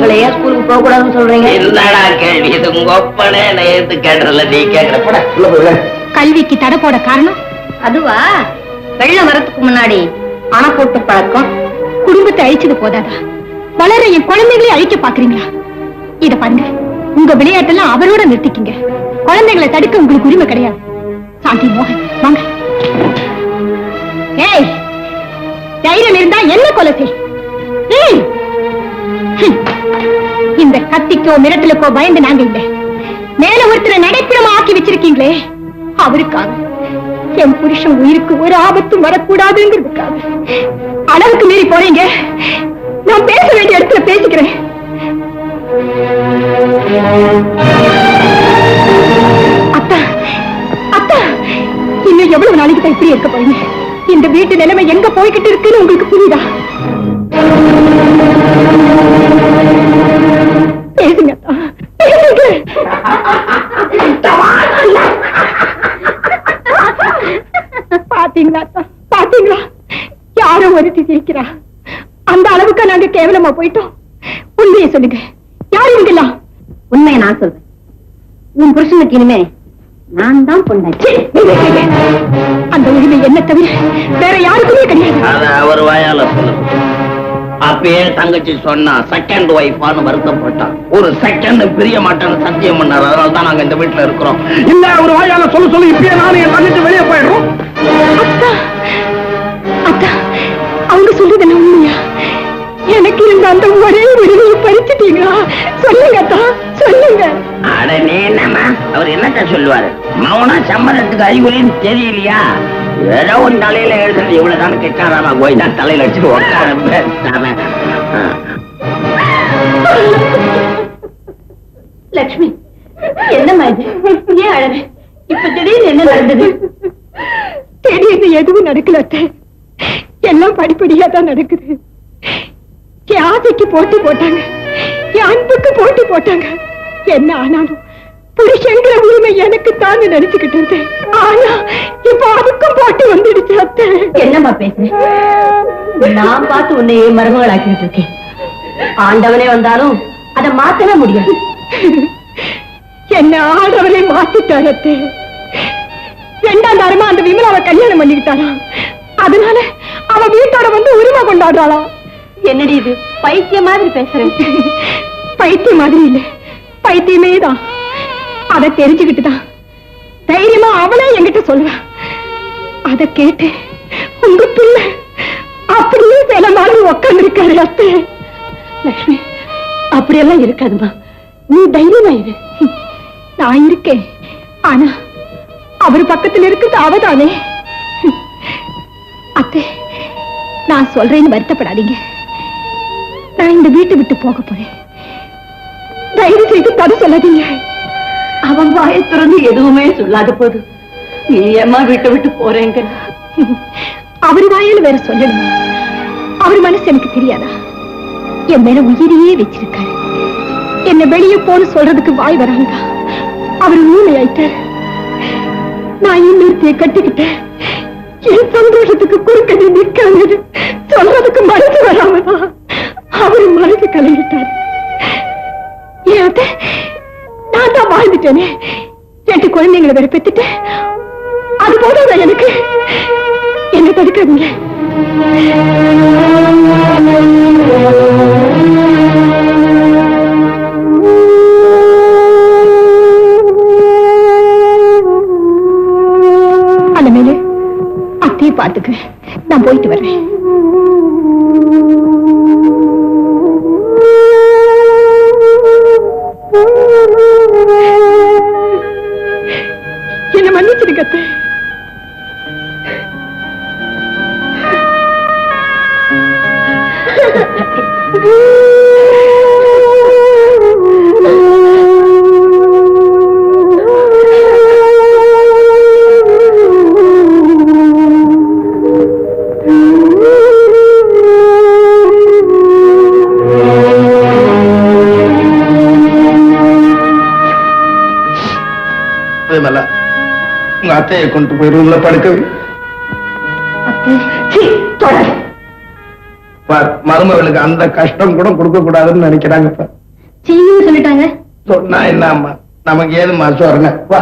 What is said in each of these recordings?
எங்களை ஏன் ஸ்கூலுக்கு போக கூடாதுன்னு சொல்றீங்க. என்னடா கேள்வி? இது உங்க ஒப்பனே நேத்து கேட்டல நீ கேக்குற போடா. உள்ள போய் கல்விக்கு தடை போட காரணம்? அதுவா? வெள்ளம் வரத்துக்கு முன்னாடி அணை போட்டு பழக்கம். குடும்பத்தை அழிச்சது போதாதா? வளர என் குழந்தைகளை அழிக்க பாக்குறீங்களா இத பாருங்க. உங்க விளையாட்டெல்லாம் அவரோட நிறுத்திக்கிங்க. குழந்தைகளை தடுக்க உங்களுக்கு உரிமை கிடையாது. சாந்தி மோகன் வாங்க. ஏய் தைரியம் இருந்தா என்ன கொலை செய்? ஏய்! ஹம். இந்த கத்திக்கோ மிரட்டலுக்கோ பயந்து நாங்க இல்ல. மேல ஒருத்தரை நடைப்பிடமா ஆக்கி வச்சிருக்கீங்களே அவருக்காக. என் புருஷன் உயிருக்கு ஒரு ஆபத்தும் வரக்கூடாதுங்கிறதுக்காக அளவுக்கு மீறி போறீங்க. நான் பேச வேண்டிய இடத்துல பேசிக்கிறேன். அத்தா அத்தா இன்னும் எவ்வளவு நாளைக்கு தான் இப்படி இருக்க போறீங்க? இந்த வீட்டு நிலைமை எங்க போய்கிட்டு இருக்குன்னு உங்களுக்கு புரியுதா? கேவலமா போயிட்டோம். உண்மையை சொல்லுங்க. யார் இவங்கெல்லாம்? உண்மையை நான் சொல்றேன். உன் புருஷனுக்கு இனிமே நான் தான் பொண்டாச்சு அந்த உரிமை என்ன தவிர வேற யாருக்குமே கிடையாது. அவர் வாயால சொல்லுங்க அப்பயே தங்கச்சி சொன்னா செகண்ட் ஒய்ஃபான்னு வருத்தப்பட்டான். ஒரு செகண்ட் பிரிய மாட்டேன்னு சத்தியம் பண்ணார். அதனால தான் நாங்க இந்த வீட்டுல இருக்கிறோம். இல்ல அவர் வாயால சொல்ல சொல்லி. இப்பயே நானும் என் தங்கச்சி வெளியே போயிடுறோம். அத்தா அத்தா அவங்க சொல்றது என்ன உண்மையா? எனக்கு இருந்த அந்த ஒரே உரிமையை பறிச்சுட்டீங்களா சொல்லுங்க அத்தா சொல்லுங்க. அட நீ என்னம்மா? அவர் என்னத்த சொல்லுவாரு? மௌனா சம்மதத்துக்கு அறிகுறின்னு தெரியலையா? ஏதோ ஒரு தலையில எழுதுறது இவ்வளவுதான். கிட்டாராமா கோயிலா தலையில வச்சுட்டு உட்கார. லக்ஷ்மி என்னம்மா இது? ஏன் அழற இப்ப திடீர்னு என்ன நடந்தது? திடீர்னு எதுவும் நடக்கல அத்தை. எல்லாம் படிப்படியா தான் நடக்குது. என் ஆசைக்கு போட்டி போட்டாங்க. என் அன்புக்கு போட்டி போட்டாங்க. என்ன ஆனாலும் புருஷங்கிற உரிமை எனக்கு தான் நினைச்சுக்கிட்டு இருந்தேன். ஆனா இப்ப அதுக்கும் போட்டி வந்துடுச்சு அத்தை. என்னம்மா பேசுறேன் நான் பார்த்து உன்னை மருமகளாக்கிட்டு இருக்கேன்? ஆண்டவனே வந்தாலும் அதை மாத்தவே முடியாது. என்ன ஆடவரை மாத்திட்டார் அத்தை. ரெண்டாம் தாரமா அந்த விமலாவை கல்யாணம் பண்ணிக்கிட்டாராம் அதனால அவ வீட்டோட வந்து உரிமை கொண்டாடுறாளாம். என்னடி இது? பைத்திய மாதிரி பேசுறேன் பைத்தியம் மாதிரி இல்ல. பைத்தியமே தான். அதை தெரிஞ்சுக்கிட்டு தான். தைரியமா அவளே என்கிட்ட சொல்லுவா. அத கேட்டு உங்க பிள்ளை அப்படியே சில மாதிரி உட்கார்ந்து இருக்காரு அத்தை. லட்சுமி அப்படியெல்லாம் இருக்காதுமா. நீ தைரியமா இரு. நான் இருக்கேன். ஆனா அவர் பக்கத்துல இருக்குது அவதானே. அத்தை நான் சொல்றேன்னு வருத்தப்படாதீங்க. நான் இந்த வீட்டை விட்டு போக போறேன். தயவு செய்து தடை சொல்லாதீங்க. அவன் வாயை திறந்து எதுவுமே சொல்லாத போது நீ ஏமா வீட்டை விட்டு போறேங்க அவர் வாயில வேற சொல்லணும். அவர் மனசு எனக்கு தெரியாதா? என் மேல உயிரையே வச்சிருக்காரு. என்ன வெளியே போன்னு சொல்றதுக்கு வாய் வராங்க அவர் ஊமையாயிட்டார். நான் இன்னொருத்தைய கட்டிக்கிட்டேன். என் சந்தோஷத்துக்கு குறுக்கடி நிற்காது? சொல்றதுக்கு மனசு வராமதான் அவரு மனசு கலங்கிட்டார் ஏன் நான் தான் வாழ்ந்துட்டேனே. ரெண்டு குழந்தைங்களை வேற பெத்துட்டேன் அது போதும் எனக்கு. என்ன தடுக்காதீங்க போயிட்டு வரேன் நல்லா உங்க அத்தையை கொண்டு போய் ரூம்ல படுக்க வை. சீ, தொடாத. பார், மருமகளுக்கு அந்த கஷ்டம் கூட கொடுக்க கூடாதுன்னு சொல்லிட்டாங்க. சொன்னா என்னம்மா நமக்கு ஏதும்மா சொல்றேங்க வா.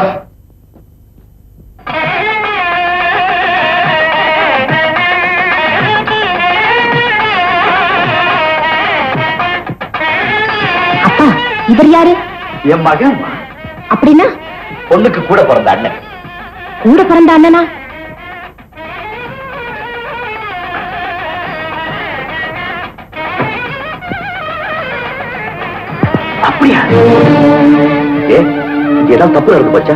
அப்பா இவர் யாரு? என் மகன் அப்படின்னா? பொண்ணுக்கு கூட பிறந்த அண்ணன். கூட பிறந்த அண்ணனா? அப்படியா? ஏ ஏதாவது தப்பு நடந்து போச்சா?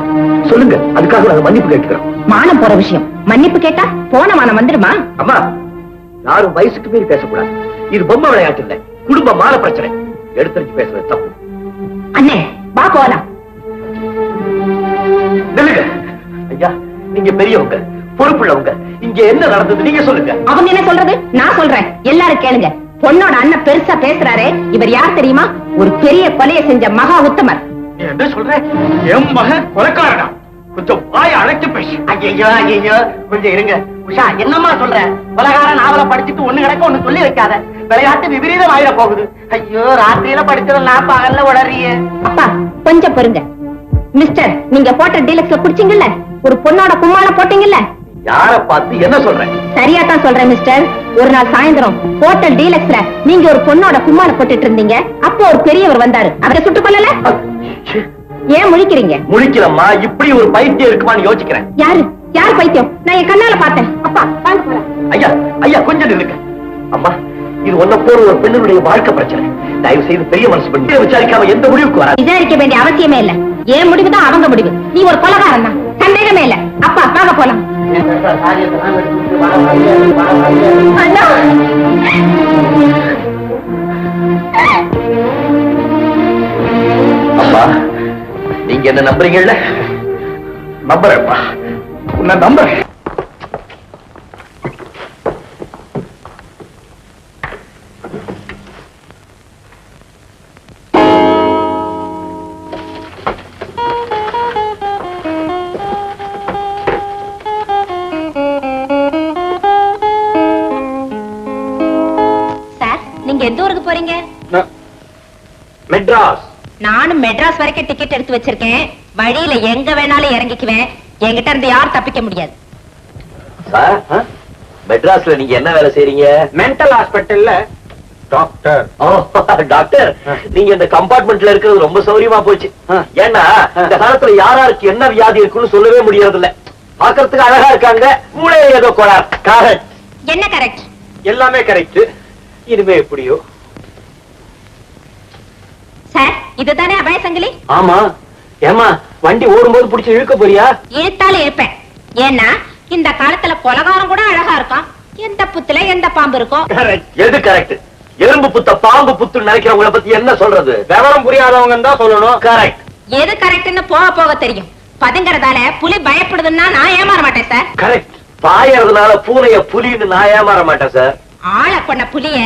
சொல்லுங்க அதுக்காக நாங்க மன்னிப்பு கேட்டுக்கிறோம். மானம் போற விஷயம். மன்னிப்பு கேட்டா போன மானம் வந்துருமா அம்மா யாரும் வயசுக்கு மீறி பேசக்கூடாது. இது பொம்மை விளையாட்டு இல்ல. குடும்ப மான பிரச்சனை. எடுத்துரைச்சு பேசுறது தப்பு. அண்ணே வா போலாம். ஐயா நீங்க பெரியவங்க பொறுப்புள்ளவங்க. இங்க என்ன நடந்தது நீங்க சொல்லுங்க. அவங்க என்ன சொல்றது? நான் சொல்றேன். எல்லாரும் கேளுங்க. பொண்ணோட அண்ணன் பெருசா பேசுறாரே. இவர் யார் தெரியுமா? ஒரு பெரிய கொலையை செஞ்ச மகா உத்தமர். என்ன சொல்ற? என் மகன் கொலைக்காரனா? கொஞ்சம் வாய அழைச்சு பேசு. ஐயோ ஐயோ கொஞ்சம் இருங்க. உஷா என்னம்மா சொல்ற? கொலகார நாவல படிச்சுட்டு ஒண்ணு கிடக்க ஒண்ணு சொல்லி வைக்காத. விளையாட்டு விபரீதம் ஆயிட போகுது. ஐயோ ராத்திரியில படிச்சதெல்லாம் பகல்ல உளறியே. அப்பா கொஞ்சம் பொறுங்க. மிஸ்டர் நீங்க போட்ட டீலக்ஸ்ல குடிச்சீங்கல்ல? ஒரு பொண்ணோட கும்மாளம் போட்டீங்கல்ல? யார பார்த்து என்ன சொல்றேன் சரியா தான் சொல்றேன் மிஸ்டர் ஒரு நாள் சாயந்தரம் ஹோட்டல் டீலக்ஸ்ல நீங்க ஒரு பொண்ணோட கும்மாளம் போட்டுட்டு இருந்தீங்க. அப்போ ஒரு பெரியவர் வந்தாரு. அவரை சுட்டுக் கொல்லல? ஏன் முழிக்கிறீங்க? முழிக்கிறம்மா இப்படி ஒரு பைத்தியம் இருக்குமான்னு யோசிக்கிறேன். யாரு? யார் பைத்தியம்? நான் என் கண்ணால பார்த்தேன். அப்பா வாங்க போலாம். ஐயா ஐயா கொஞ்சம் நில்லுங்க. அம்மா இது ஒன்ன போற ஒரு பெண்ணுடைய வாழ்க்கை பிரச்சனை. தயவு செய்து பெரிய மனசு பண்ணி விசாரிக்காம எந்த முடிவுக்கு வராது. விசாரிக்க வேண்டிய அவசியமே இல்ல. என் முடிவு தான் அவங்க முடிவு. நீ ஒரு கொலகாரன் தான் சந்தேகமே இல்ல. அப்பா வாங்க போலாம். அப்பா நீங்க என்ன நம்புறீங்கல்ல? நம்புறேன்ப்பா. உன்னை நம்புறேன். மெட்ராஸ் வரைக்கும் டிக்கெட் எடுத்து வச்சிருக்கேன். வழியில எங்க வேணாலும் இறங்கிக்குவேன். என்கிட்ட இருந்து யாரும் தப்பிக்க முடியாது. சார் மெட்ராஸ்ல நீங்க என்ன வேலை செய்றீங்க? மென்டல் ஹாஸ்பிட்டல்ல டாக்டர் நீங்க இந்த கம்பார்ட்மெண்ட்ல இருக்கிறது ரொம்ப சௌரியமா போச்சு. ஏன்னா இந்த காலத்துல யாராருக்கு என்ன வியாதி இருக்குன்னு சொல்லவே முடியறது இல்ல பாக்குறதுக்கு அழகா இருக்காங்க. மூளையில ஏதோ கோளாறு. கரெக்ட் என்ன கரெக்ட் எல்லாமே கரெக்ட் இனிமே எப்படியோ சார் இதுதானே அபய சங்கிலி? ஆமா. ஏமா வண்டி ஓடும்போது புடிச்சு இழுக்க போறியா? இழுத்தாலும் இருப்பேன் ஏன்னா இந்த காலத்துல கொலகாரம் கூட அழகா இருக்கும். எந்த புத்துல எந்த பாம்பு இருக்கும்? எது கரெக்ட் எறும்பு புத்த பாம்பு புத்து நினைக்கிறவங்கள பத்தி என்ன சொல்றது? விவரம் புரியாதவங்க தான் சொல்லணும். கரெக்ட் எது கரெக்ட்னு போக போக தெரியும். பதுங்கறதால புலி பயப்படுதுன்னா நான் ஏமாற மாட்டேன் சார் கரெக்ட் பாயறதுனால பூனைய புலின்னு நான் ஏமாற மாட்டேன் சார் ஆளை கொண்ட புலிய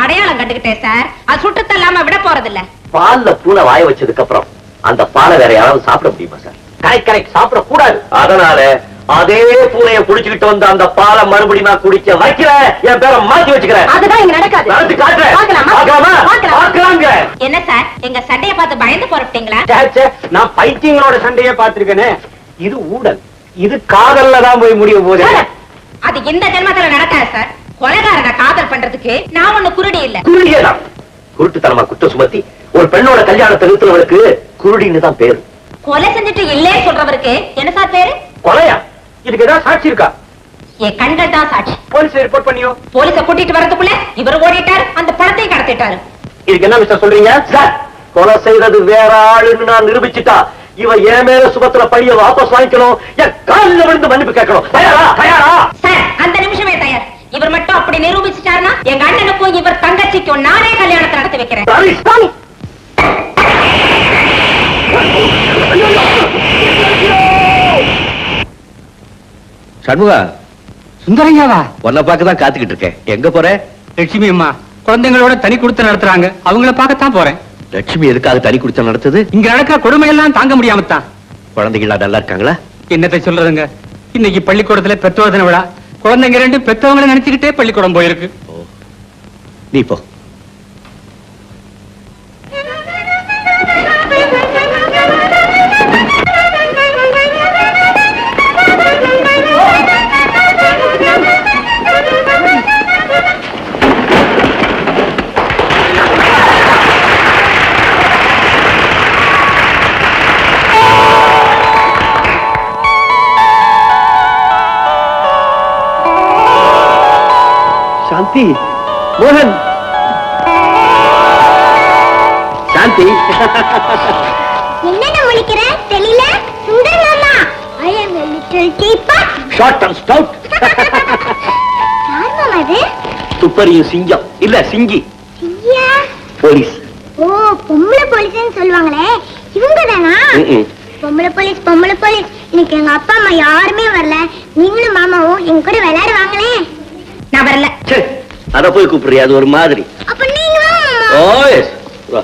அடையாளம் கண்டுகிட்டேன் சார் அது சுட்டு தள்ளாம விட போறது இல்ல பால்ல பூனை வாய வச்சதுக்கு அப்புறம் அந்த பாலை வேற யாராவது சாப்பிட முடியுமா சார் கரெக்ட் கரெக்ட் சாப்பிட கூடாது அதனால அதே பூனைய புடிச்சுக்கிட்டு வந்து அந்த பாலை மறுபடியும் நான் குடிக்க வைக்கிறேன். என் பேரை மாத்தி வச்சுக்கிறேன். அதுதான் இங்க நடக்காது. காட்டுறேன். என்ன சார் எங்க சட்டைய பார்த்து பயந்து ச்சே, நான் பைத்தியங்களோட சண்டையே பார்த்திருக்கேனே. இது ஊடல். இது காதல்ல தான் போய் முடிய போகுது. அது இந்த ஜென்மத்துல நடக்காது சார் கொலைகாரனை காதல் பண்றதுக்கு நான் ஒண்ணு குருடி இல்ல. குருடியதான். குருட்டுத்தனமா குற்றம் சுமத்தி ஒரு பெண்ணோட கல்யாணத்தை நிறுத்துறவருக்கு குருடின்னு தான் பேரு. கொலை செஞ்சுட்டு இல்லே சொல்றவருக்கு என்ன சார் பேரு? கொலையா? இதுக்கு ஏதாவது சாட்சி இருக்கா? என் கண்கள் தான் சாட்சி. போலீஸ் ரிப்போர்ட் பண்ணியோ? போலீஸ கூட்டிட்டு வரதுக்குள்ள இவர் ஓடிட்டார் அந்த பணத்தையும் கடத்திட்டாரு. இதுக்கு என்ன மிஸ்டர் சொல்றீங்க? சார் கொலை செய்யறது வேற ஆளுன்னு நான் நிரூபிச்சுட்டா இவன் என் மேல சுபத்துல பழிய வாபஸ் வாங்கிக்கணும் என் காலில் விழுந்து மன்னிப்பு கேட்கணும். தயாரா? தயாரா? சார் அந்த நிமிஷமே தயார். இவர் மட்டும் அப்படி நிரூபிச்சுட்டாருன்னா எங்க அண்ணனுக்கும் இவர் தங்கச்சிக்கும் நானே கல்யாணத்தை நடத்தி வைக்கிறேன். சண்முகா சுந்தரையாவா உன்னை பார்க்க தான் காத்துக்கிட்டு இருக்கேன். எங்க போற? லட்சுமி அம்மா குழந்தைங்களோட தனி கொடுத்து நடத்துறாங்க. அவங்கள பார்க்கத்தான் போறேன். லட்சுமி எதுக்காக தனி குடித்தம் நடத்துது? இங்க நடக்கிற கொடுமையெல்லாம் தாங்க முடியாம தான் குழந்தைகளா நல்லா இருக்காங்களா? என்னத்தை சொல்றதுங்க? இன்னைக்கு பள்ளிக்கூடத்துல பெற்றோர் தின விழா. குழந்தைங்க ரெண்டு பெற்றவங்களை நினைச்சுக்கிட்டே பள்ளிக்கூடம் போயிருக்கு. நீ போ. சாந்தி. மோகன். சாந்தி. என்னென்ன முழிக்கிற? தெரியல சுந்தர் மாமா. ஐ அம் a little டீப்பா ஷார்ட் அண்ட் ஸ்டவுட் யார் மாமா துப்பறியும் சிங்கம். இல்ல சிங்கி. ஐயா போலீஸ். ஓ பொம்பளை போலீஸ்னு சொல்லுவாங்களே. இவங்க தானா. பொம்பளை போலீஸ் பொம்பளை போலீஸ். இன்னைக்கு எங்க அப்பா அம்மா யாருமே வரல. நீங்களும் மாமாவும் எங்க கூட விளையாடுவாங்களே. நான் வரல. அத போய் கூப்பிடுறியா அது ஒரு மாதிரி. வா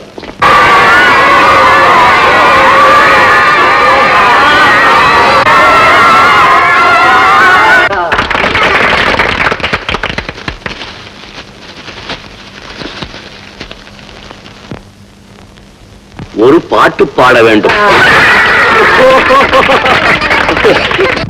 ஒரு பாட்டு பாட வேண்டும்.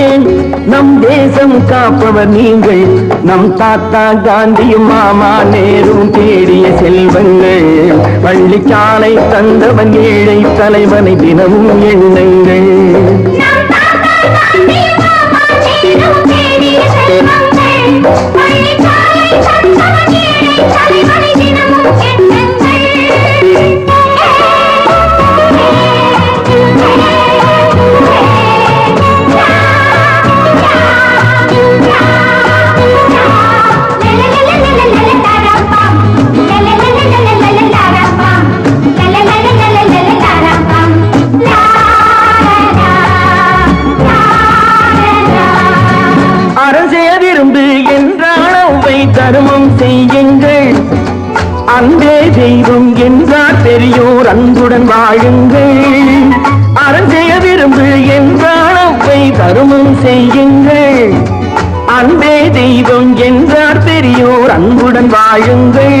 நம் தேசம் காப்பவர் நீங்கள் நம் தாத்தா காந்தியும் மாமா நேரும் தேடிய செல்வங்கள். பள்ளிச்சாலை தந்தவன் ஏழை தலைவனை தினமும் எண்ணுங்கள். அரசே தர்மம் செய்யுங்கள். அன்பே தெய்வம் என்றார் பெரியோர் அன்புடன் வாழுங்கள். அரசே விரும்பு என்றால் அவை தர்மம் செய்யுங்கள். அன்பே தெய்வம் என்றார் பெரியோர் அன்புடன் வாழுங்கள்.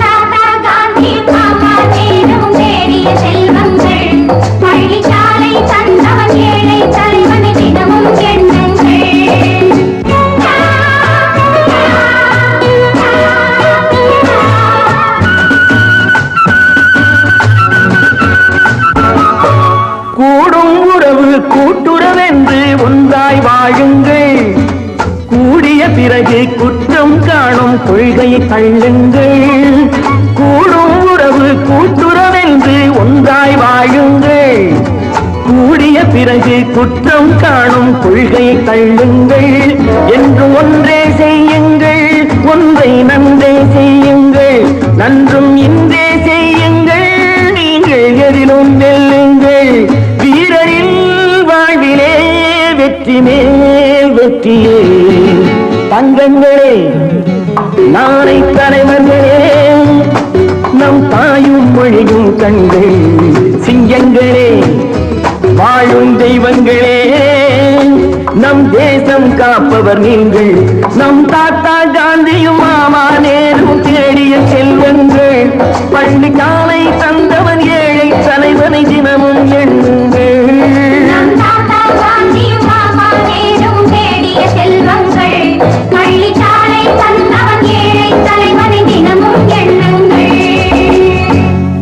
தள்ளுங்கள் கூடும் உறவு கூட்டுறவென்று ஒன்றாய் வாழுங்கள். கூடிய பிறகு குற்றம் காணும் கொள்கை தள்ளுங்கள். என்று ஒன்றே செய்யுங்கள் ஒன்றை நன்றே செய்யுங்கள். நன்றும் இன்றே செய்யுங்கள் நீங்கள் எதிலும் வெல்லுங்கள். வீரரின் வாழ்விலே வெற்றி மேல் வெற்றியே. தங்கங்களே நாளை தலைவர்களே நம் தாயும் மொழியும் கண்கள் சிங்கங்களே வாழும் தெய்வங்களே. நம் தேசம் காப்பவர் நீங்கள் நம் தாத்தா காந்தியும் மாமா நேரும் தேடிய செல்வங்கள். பள்ளி